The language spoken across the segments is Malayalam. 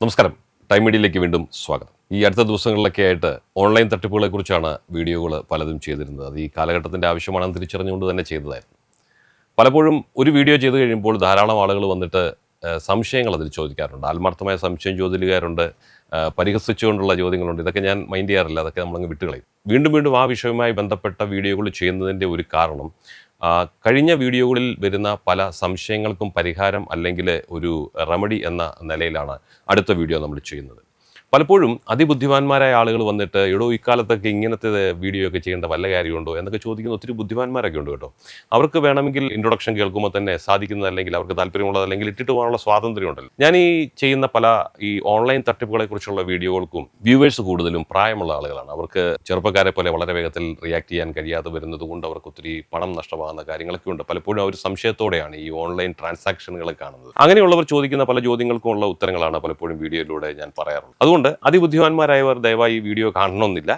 നമസ്കാരം. ടൈം മീഡിയയിലേക്ക് വീണ്ടും സ്വാഗതം. ഈ അടുത്ത ദിവസങ്ങളിലൊക്കെ ആയിട്ട് ഓൺലൈൻ തട്ടിപ്പുകളെ കുറിച്ചാണ് വീഡിയോകൾ പലതും ചെയ്തിരുന്നത്. അത് ഈ കാലഘട്ടത്തിന്റെ ആവശ്യമാണെന്ന് തിരിച്ചറിഞ്ഞുകൊണ്ട് തന്നെ ചെയ്തതായിരുന്നു. പലപ്പോഴും ഒരു വീഡിയോ ചെയ്ത് കഴിയുമ്പോൾ ധാരാളം ആളുകൾ വന്നിട്ട് സംശയങ്ങൾ അതിൽ ചോദിക്കാറുണ്ട്. ആത്മാർത്ഥമായ സംശയം ചോദിക്കാറുണ്ട് പരിഹസിച്ചുകൊണ്ടുള്ള ചോദ്യങ്ങളുണ്ട്. ഇതൊക്കെ ഞാൻ മൈൻഡ് ചെയ്യാറില്ല. അതൊക്കെ നമ്മളങ്ങ് വിട്ടുകളയും. വീണ്ടും വീണ്ടും ആ വിഷയവുമായി ബന്ധപ്പെട്ട വീഡിയോകൾ ചെയ്യുന്നതിന്റെ ഒരു കാരണം കഴിഞ്ഞ വീഡിയോകളിൽ വരുന്ന പല സംശയങ്ങൾക്കും പരിഹാരം അല്ലെങ്കിൽ ഒരു റെമഡി എന്ന നിലയിലാണ് അടുത്ത വീഡിയോ നമ്മൾ ചെയ്യുന്നത്. പലപ്പോഴും അതിബുദ്ധിമാന്മാരായ ആളുകൾ വന്നിട്ട് എടോ ഇക്കാലത്തൊക്കെ ഇങ്ങനത്തെ വീഡിയോ ഒക്കെ ചെയ്യേണ്ട വല്ല കാര്യമുണ്ടോ എന്നൊക്കെ ചോദിക്കുന്ന ഒത്തിരി ബുദ്ധിമാന്മാരൊക്കെ ഉണ്ട് കേട്ടോ. അവർക്ക് വേണമെങ്കിൽ ഇൻട്രൊഡക്ഷൻ കേൾക്കുമ്പോൾ തന്നെ സാധിക്കുന്നത് അല്ലെങ്കിൽ അവർക്ക് താല്പര്യമുള്ളത് അല്ലെങ്കിൽ ഇട്ടിട്ട് പോകാനുള്ള സ്വാതന്ത്ര്യം ഉണ്ടല്ലോ. ഞാൻ ഈ ചെയ്യുന്ന പല ഈ ഓൺലൈൻ തട്ടിപ്പുകളെ കുറിച്ചുള്ള വീഡിയോകൾക്കും വ്യൂവേഴ്സ് കൂടുതലും പ്രായമുള്ള ആളുകളാണ്. അവർക്ക് ചെറുപ്പക്കാരെ പോലെ വളരെ വേഗത്തിൽ റിയാക്ട് ചെയ്യാൻ കഴിയാതെ വരുന്നത് കൊണ്ട് അവർക്ക് ഒത്തിരി പണം നഷ്ടമാകുന്ന കാര്യങ്ങളൊക്കെ ഉണ്ട്. പലപ്പോഴും അവർ സംശയത്തോടെയാണ് ഈ ഓൺലൈൻ ട്രാൻസാക്ഷനുകളെ കാണുന്നത്. അങ്ങനെയുള്ളവർ ചോദിക്കുന്ന പല ചോദ്യങ്ങൾക്കും ഉള്ള ഉത്തരങ്ങളാണ് പലപ്പോഴും വീഡിയോയിലൂടെ ഞാൻ പറയാറുള്ളത്. അതുകൊണ്ട് അതിബുദ്ധിമാന്മാരായവർ ദയവായി ഈ വീഡിയോ കാണണമെന്നില്ല.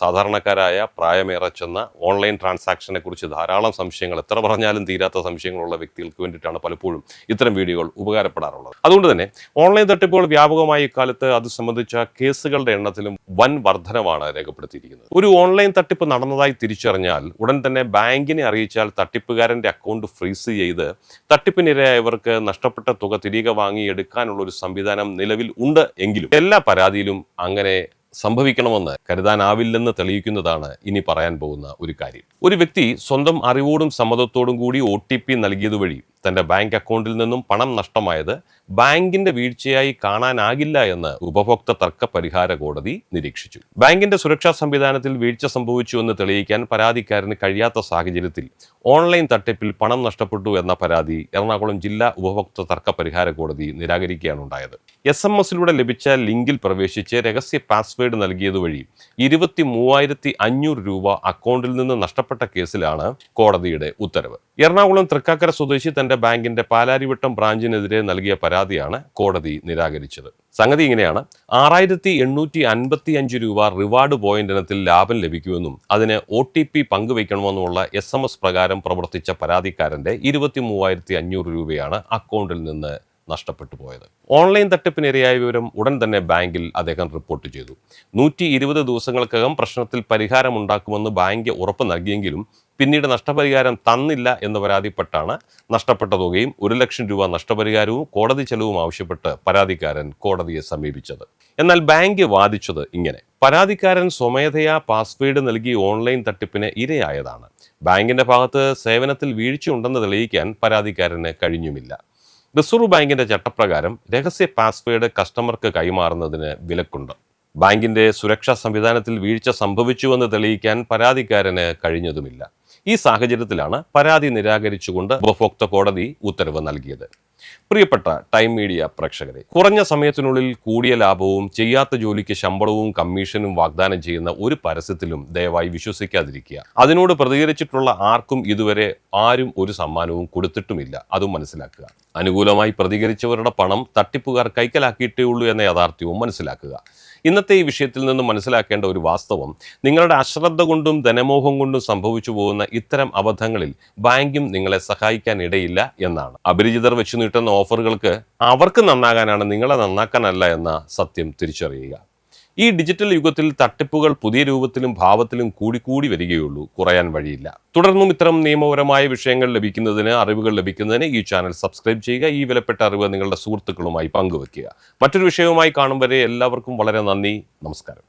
സാധാരണക്കാരായ പ്രായമേറെ ചെന്ന ഓൺലൈൻ ട്രാൻസാക്ഷനെ കുറിച്ച് ധാരാളം സംശയങ്ങൾ എത്ര പറഞ്ഞാലും തീരാത്ത സംശയങ്ങളുള്ള വ്യക്തികൾക്ക് വേണ്ടിയിട്ടാണ് പലപ്പോഴും ഇത്തരം വീഡിയോകൾ ഉപകാരപ്പെടാറുള്ളത്. അതുകൊണ്ട് തന്നെ ഓൺലൈൻ തട്ടിപ്പുകൾ വ്യാപകമായ ഇക്കാലത്ത് അത് സംബന്ധിച്ച കേസുകളുടെ എണ്ണത്തിലും വൻ വർധനമാണ് രേഖപ്പെടുത്തിയിരിക്കുന്നത്. ഒരു ഓൺലൈൻ തട്ടിപ്പ് നടന്നതായി തിരിച്ചറിഞ്ഞാൽ ഉടൻ തന്നെ ബാങ്കിനെ അറിയിച്ചാൽ തട്ടിപ്പുകാരന്റെ അക്കൗണ്ട് ഫ്രീസ് ചെയ്ത് തട്ടിപ്പിനിരയായവർക്ക് നഷ്ടപ്പെട്ട തുക തിരികെ വാങ്ങിയെടുക്കാനുള്ള ഒരു സംവിധാനം നിലവിൽ ഉണ്ട് എങ്കിലും എല്ലാ പരാതിയിലും അങ്ങനെ സംഭവിക്കണമെന്ന് കരുതാനാവില്ലെന്ന് തെളിയിക്കുന്നതാണ് ഇനി പറയാൻ പോകുന്ന ഒരു കാര്യം. ഒരു വ്യക്തി സ്വന്തം അറിവോടും സമ്മതത്തോടും കൂടി ഒ ടി പി നൽകിയതുവഴി തന്റെ ബാങ്ക് അക്കൗണ്ടിൽ നിന്നും പണം നഷ്ടമായത് ബാങ്കിന്റെ വീഴ്ചയായി കാണാനാകില്ല എന്ന് ഉപഭോക്തൃ തർക്ക പരിഹാര കോടതി നിരീക്ഷിച്ചു. ബാങ്കിന്റെ സുരക്ഷാ സംവിധാനത്തിൽ വീഴ്ച സംഭവിച്ചു എന്ന് തെളിയിക്കാൻ പരാതിക്കാരന് കഴിയാത്ത സാഹചര്യത്തിൽ ഓൺലൈൻ തട്ടിപ്പിൽ പണം നഷ്ടപ്പെട്ടു എന്ന പരാതി എറണാകുളം ജില്ലാ ഉപഭോക്തൃ തർക്ക പരിഹാര കോടതി നിരാകരിക്കുകയാണ് ഉണ്ടായത് എസ് എം എസിലൂടെ ലഭിച്ച ലിങ്കിൽ പ്രവേശിച്ച് രഹസ്യ പാസ്വേഡ് നൽകിയതുവഴി ഇരുപത്തി മൂവായിരത്തി അഞ്ഞൂറ് രൂപ അക്കൗണ്ടിൽ നിന്ന് നഷ്ടപ്പെട്ട കേസിലാണ് കോടതിയുടെ ഉത്തരവ്. എറണാകുളം തൃക്കാക്കര സ്വദേശി തന്റെ ബാങ്കിന്റെ പാലാരിവട്ടം ബ്രാഞ്ചിനെതിരെ നൽകിയ പരാതിയാണ് കോടതി നിരാകരിച്ചത്. സംഗതി ഇങ്ങനെയാണ്. ആറായിരത്തി എണ്ണൂറ്റി അൻപത്തി അഞ്ച് രൂപ റിവാർഡ് പോയിന്റ് ഇനത്തിൽ ലാഭം ലഭിക്കുമെന്നും അതിന് ഒ ടി പി പങ്കുവയ്ക്കണമെന്നുമുള്ള എസ് എം എസ് പ്രകാരം പ്രവർത്തിച്ച പരാതിക്കാരന്റെ ഇരുപത്തി മൂവായിരത്തി അഞ്ഞൂറ് രൂപയാണ് അക്കൗണ്ടിൽ നിന്ന് നഷ്ടപ്പെട്ടു പോയത്. ഓൺലൈൻ തട്ടിപ്പിനിരയായ വിവരം ഉടൻ തന്നെ ബാങ്കിൽ അദ്ദേഹം റിപ്പോർട്ട് ചെയ്തു. നൂറ്റി ഇരുപത് ദിവസങ്ങൾക്കകം പ്രശ്നത്തിൽ പരിഹാരമുണ്ടാക്കുമെന്ന് ബാങ്ക് ഉറപ്പ് നൽകിയെങ്കിലും പിന്നീട് നഷ്ടപരിഹാരം തന്നില്ല എന്ന് പരാതിപ്പെട്ടാണ് നഷ്ടപ്പെട്ട തുകയും ഒരു ലക്ഷം രൂപ നഷ്ടപരിഹാരവും കോടതി ചെലവും ആവശ്യപ്പെട്ട് പരാതിക്കാരൻ കോടതിയെ സമീപിച്ചത്. എന്നാൽ ബാങ്ക് വാദിച്ചത് ഇങ്ങനെ. പരാതിക്കാരൻ സ്വമേധയാ പാസ്വേഡ് നൽകി ഓൺലൈൻ തട്ടിപ്പിന് ഇരയായതാണ്. ബാങ്കിന്റെ ഭാഗത്ത് സേവനത്തിൽ വീഴ്ചയുണ്ടെന്ന് തെളിയിക്കാൻ പരാതിക്കാരന് കഴിഞ്ഞുമില്ല. റിസർവ് ബാങ്കിന്റെ ചട്ടപ്രകാരം രഹസ്യ പാസ്വേഡ് കസ്റ്റമർക്ക് കൈമാറുന്നതിന് വിലക്കുണ്ട്. ബാങ്കിന്റെ സുരക്ഷാ സംവിധാനത്തിൽ വീഴ്ച സംഭവിച്ചുവെന്ന് തെളിയിക്കാൻ പരാതിക്കാരന് കഴിഞ്ഞതുമില്ല. ഈ സാഹചര്യത്തിലാണ് പരാതി നിരാകരിച്ചുകൊണ്ട് ഉപഭോക്തൃ കോടതി ഉത്തരവ് നൽകിയത്. പ്രിയപ്പെട്ട ടൈം മീഡിയ പ്രേക്ഷകരെ കുറഞ്ഞ സമയത്തിനുള്ളിൽ കൂടിയ ലാഭവും ചെയ്യാത്ത ജോലിക്ക് ശമ്പളവും കമ്മീഷനും വാഗ്ദാനം ചെയ്യുന്ന ഒരു പരസ്യത്തിലും ദയവായി വിശ്വസിക്കാതിരിക്കുക. അതിനോട് പ്രതികരിച്ചിട്ടുള്ള ആർക്കും ഇതുവരെ ആരും ഒരു സമ്മാനവും കൊടുത്തിട്ടുമില്ല. അതും മനസ്സിലാക്കുക. അനുകൂലമായി പ്രതികരിച്ചവരുടെ പണം തട്ടിപ്പുകാർ കൈക്കലാക്കിയിട്ടേ ഉള്ളൂ എന്ന യാഥാർത്ഥ്യവും മനസ്സിലാക്കുക. ഇന്നത്തെ ഈ വിഷയത്തിൽ നിന്ന് മനസ്സിലാക്കേണ്ട ഒരു വാസ്തവം നിങ്ങളുടെ അശ്രദ്ധ കൊണ്ടും ധനമോഹം കൊണ്ടും സംഭവിച്ചു പോകുന്ന ഇത്തരം അബദ്ധങ്ങളിൽ ബാങ്കും നിങ്ങളെ സഹായിക്കാൻ ഇടയില്ല എന്നാണ്. അപരിചിതർ വെച്ചു നീട്ടുന്ന ഓഫറുകൾക്ക് അവർക്ക് നന്നാകാനാണ് നിങ്ങളെ നന്നാക്കാനല്ല എന്ന സത്യം തിരിച്ചറിയുക. ഈ ഡിജിറ്റൽ യുഗത്തിൽ തട്ടിപ്പുകൾ പുതിയ രൂപത്തിലും ഭാവത്തിലും കൂടിക്കൂടി വരികയുള്ളൂ. കുറയാൻ വഴിയില്ല. തുടർന്നും ഇത്തരം നിയമപരമായ വിഷയങ്ങൾ ലഭിക്കുന്നതിന് അറിവുകൾ ലഭിക്കുന്നതിന് ഈ ചാനൽ സബ്സ്ക്രൈബ് ചെയ്യുക. ഈ വിലപ്പെട്ട അറിവ് നിങ്ങളുടെ സുഹൃത്തുക്കളുമായി പങ്കുവെക്കുക. മറ്റൊരു വിഷയവുമായി കാണും വരെ എല്ലാവർക്കും വളരെ നന്ദി. നമസ്കാരം.